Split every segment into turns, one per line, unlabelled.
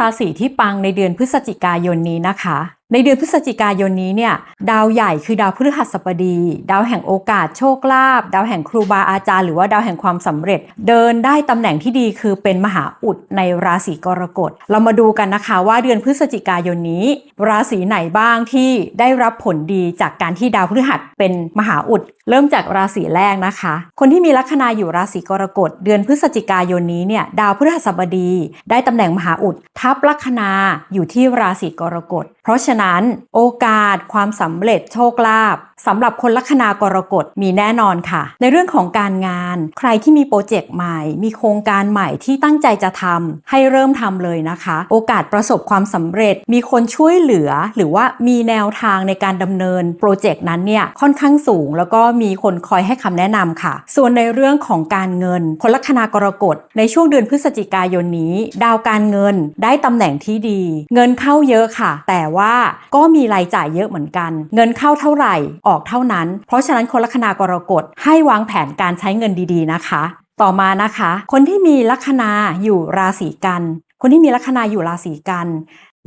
ราศีที่ปังในเดือนพฤศจิกายนนี้นะคะ ในเดือนพฤศจิกายนนี้เนี่ยดาวใหญ่คือดาวพฤหัสบดี ดาวแห่งโอกาสโชคลาภดาวแห่งครูบาอาจารย์หรือว่าดาวแห่งความสำเร็จ เดินได้ตำแหน่งที่ดีคือเป็นมหาอุดในราศีกรกฎ เรามาดูกันนะคะว่าเดือนพฤศจิกายนนี้ ราศีไหนบ้างที่ได้รับผลดีจากการที่ดาวพฤหัสเป็นมหาอุด เริ่มจากราศีแรกนะคะ คนที่มีลัคนาอยู่ราศีกรกฎเดือนพฤศจิกายนนี้เนี่ยดาวพฤหัสบดี ได้ตำแหน่งมหาอุด ทับลัคนาอยู่ที่ราศีกรกฎเพราะฉะนั้นโอกาสความสำเร็จโชคลาภ สำหรับคนลัคนากรกฎมีแน่นอนค่ะ ในเรื่องของการงาน ใครที่มีโปรเจกต์ใหม่ มีโครงการใหม่ที่ตั้งใจจะทำให้เริ่มทำเลยนะคะ โอกาสประสบความสำเร็จ มีคนช่วยเหลือ หรือว่ามีแนวทางในการดำเนินโปรเจกต์นั้นเนี่ยค่อนข้างสูง แล้วก็มีคนคอยให้คำแนะนำค่ะ ส่วนในเรื่องของการเงิน คนลัคนากรกฎในช่วงเดือนพฤศจิกายนนี้ ดาวการเงินได้ตำแหน่งที่ดี เงินเข้าเยอะค่ะ แต่ว่าก็มีรายจ่ายเยอะเหมือนกัน เงินเข้าเท่าไหร่ออกเท่านั้น เพราะฉะนั้นคนลัคนากรกฎให้วางแผนการใช้เงินดีๆนะคะ ต่อมานะคะ คนที่มีลัคนาอยู่ราศีกัน คนที่มีลัคนาอยู่ราศีกัน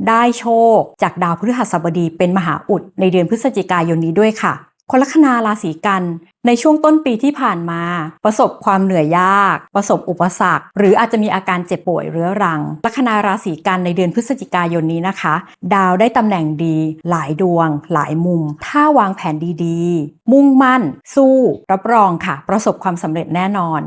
ได้โชคจากดาวพฤหัสบดีเป็นมหาอุดในเดือนพฤศจิกายนนี้ด้วยค่ะ คนลัคนาราศีกัน ในช่วงต้นปีที่ผ่านมา ประสบความเหนื่อยยาก ประสบอุปสรรค หรืออาจจะมีอาการเจ็บป่วยเรื้อรัง ลัคนาราศีกันในเดือนพฤศจิกายนนี้นะคะ ดาวได้ตำแหน่งดี หลายดวง หลายมุม ถ้าวางแผนดีๆ มุ่งมั่น สู้ รับรองค่ะ ประสบความสำเร็จแน่นอน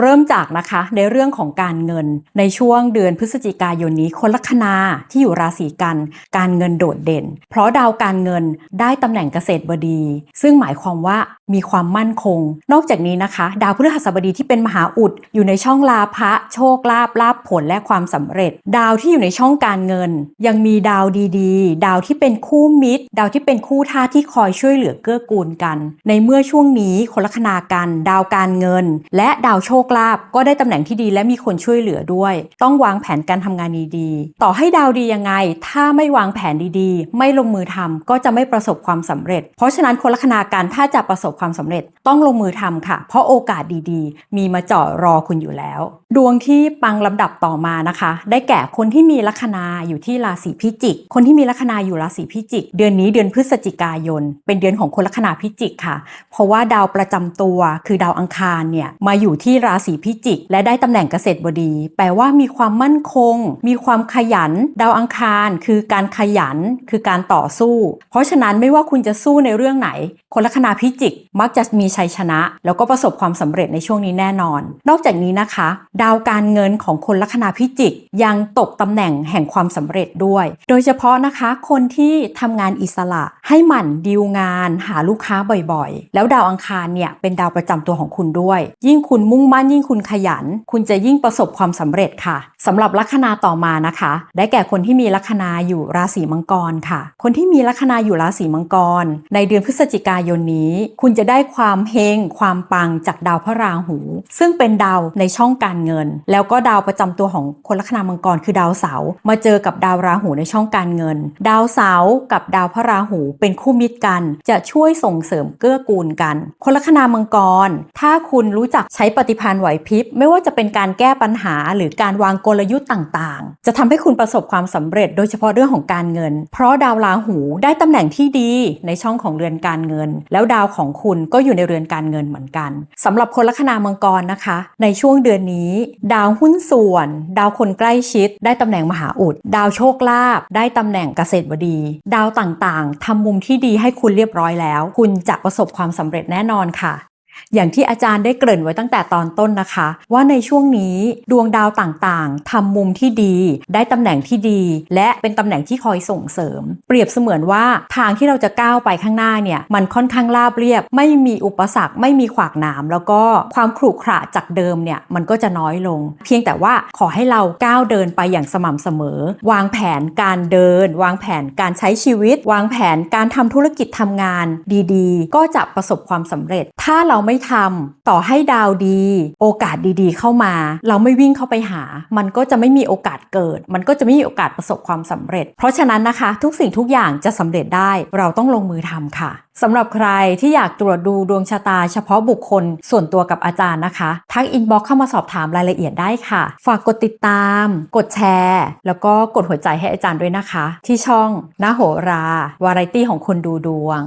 เริ่มจากนะคะในเรื่องของการเงิน ในช่วงเดือนพฤศจิกายนนี้คนลัคนาที่อยู่ราศีกัน การเงินโดดเด่น เพราะดาวการเงินได้ตำแหน่งเกษตรบดี ซึ่งหมายความว่ามีความมั่นคง นอกจากนี้นะคะ ดาวพฤหัสบดีที่เป็นมหาอุด อยู่ในช่องลาภะโชคลาภลาภผลและความสำเร็จ ดาวที่อยู่ในช่องการเงิน ยังมีดาวดีๆ ดาวที่เป็นคู่มิตร ดาวที่เป็นคู่ท่าที่คอยช่วยเหลือเกื้อกูลกัน ในเมื่อช่วงนี้คนลัคนากัน ดาวการเงิน และดาวโชคลาภก็ได้ตำแหน่งที่ดีและมีคนช่วยเหลือด้วย ต้องวางแผนการทำงานดีๆ ต่อให้ดาวดียังไง ถ้าไม่วางแผนดีๆ ไม่ลงมือทำก็จะไม่ประสบความสำเร็จ เพราะฉะนั้นคนลัคนากันถ้าจะประสบความสำเร็จต้องลงมือทำค่ะ เพราะโอกาสดีๆ มีมาเจาะรอคุณอยู่แล้ว ดวงที่ปังลำดับต่อมานะคะ ได้แก่คนที่มีลัคนาอยู่ที่ราศีพิจิก คนที่มีลัคนาอยู่ราศีพิจิก เดือนนี้เดือนพฤศจิกายน เป็นเดือนของคนลัคนาพิจิกค่ะ เพราะว่าดาวประจำตัวคือดาวอังคารเนี่ยมาอยู่ที่ราศีพิจิก และได้ตำแหน่งเกษตรบดี แปลว่ามีความมั่นคง มีความขยัน ดาวอังคาร คือการขยันคือการต่อสู้ เพราะฉะนั้นไม่ว่าคุณจะสู้ในเรื่องไหน คนลัคนาพิจิกมักจะมีีชัยชนะ แล้วก็ประสบความสำเร็จในช่วงนี้แน่นอน นอกจากนี้นะคะ ดาวการเงินของคนลัคนาพิจิกยังตกตำแหน่งแห่งความสำเร็จด้วย โดยเฉพาะนะคะ คนที่ทำงานอิสระ ให้หมั่นดีลงานหาลูกค้าบ่อยๆ แล้วดาวอังคารเนี่ยเป็นดาวประจำตัวของคุณด้วย ยิ่งคุณมุ่งมั่นยิ่งคุณขยัน คุณจะยิ่งประสบความสำเร็จค่ะสำหรับลัคนาต่อมานะคะ ได้แก่คนที่มีลัคนาอยู่ราศีมังกรค่ะ คนที่มีลัคนาอยู่ราศีมังกร ในเดือนพฤศจิกายนนี้ คุณจะได้ความเฮงความปังจากดาวพระราหู ซึ่งเป็นดาวในช่องการเงิน แล้วก็ดาวประจำตัวของคนลัคนามังกรคือดาวเสาร์มาเจอกับดาวราหูในช่องการเงิน ดาวเสาร์กับดาวพระราหูเป็นคู่มิตรกัน จะช่วยส่งเสริมเกื้อกูลกัน คนลัคนามังกร ถ้าคุณรู้จักใช้ปฏิภาณไหวพริบ ไม่ว่าจะเป็นการแก้ปัญหาหรือการวางกลยุทธ์ต่างๆ จะทำให้คุณประสบความสำเร็จโดยเฉพาะเรื่องของการเงิน เพราะดาวราหูได้ตำแหน่งที่ดีในช่องของเรือนการเงิน แล้วดาวของคุณก็อยู่ในเรือนการเงินเหมือนกันสำหรับคนลัคนามังกรนะคะ ในช่วงเดือนนี้ ดาวหุ้นส่วน ดาวคนใกล้ชิด ได้ตำแหน่งมหาอุด ดาวโชคลาภได้ตำแหน่งเกษตรบดี ดาวต่างๆทำมุมที่ดีให้คุณเรียบร้อยแล้ว คุณจะประสบความสำเร็จแน่นอนค่ะ อย่างที่อาจารย์ได้เกริ่นไว้ตั้งแต่ตอนต้นนะคะ ว่าในช่วงนี้ดวงดาวต่างๆทำมุมที่ดี ได้ตำแหน่งที่ดี และเป็นตำแหน่งที่คอยส่งเสริม เปรียบเสมือนว่าทางที่เราจะก้าวไปข้างหน้าเนี่ยมันค่อนข้างราบเรียบ ไม่มีอุปสรรคไม่มีขวากหนามแล้วก็ความขรุขระจากเดิมเนี่ยมันก็จะน้อยลง เพียงแต่ว่าขอให้เราก้าวเดินไปอย่างสม่ำเสมอ วางแผนการเดิน วางแผนการใช้ชีวิต วางแผนการทำธุรกิจทำงานดีๆ ก็จะประสบความสำเร็จ ถ้าเราไม่ทำต่อให้ดาวดี โอกาสดีๆ เข้ามา เราไม่วิ่งเข้าไปหา มันก็จะไม่มีโอกาสเกิด มันก็จะไม่มีโอกาสประสบความสำเร็จ เพราะฉะนั้นนะคะ ทุกสิ่งทุกอย่างจะสำเร็จได้ เราต้องลงมือทำค่ะสำหรับใครที่อยากตรวจดูดวงชะตาเฉพาะบุคคลส่วนตัวกับอาจารย์นะคะ ทักอินบ็อกเข้ามาสอบถามรายละเอียดได้ค่ะ ฝากกดติดตาม กดแชร์ แล้วก็กดหัวใจให้อาจารย์ด้วยนะคะ ที่ช่องน้าโหรา วาไรตี้ของคนดูดวง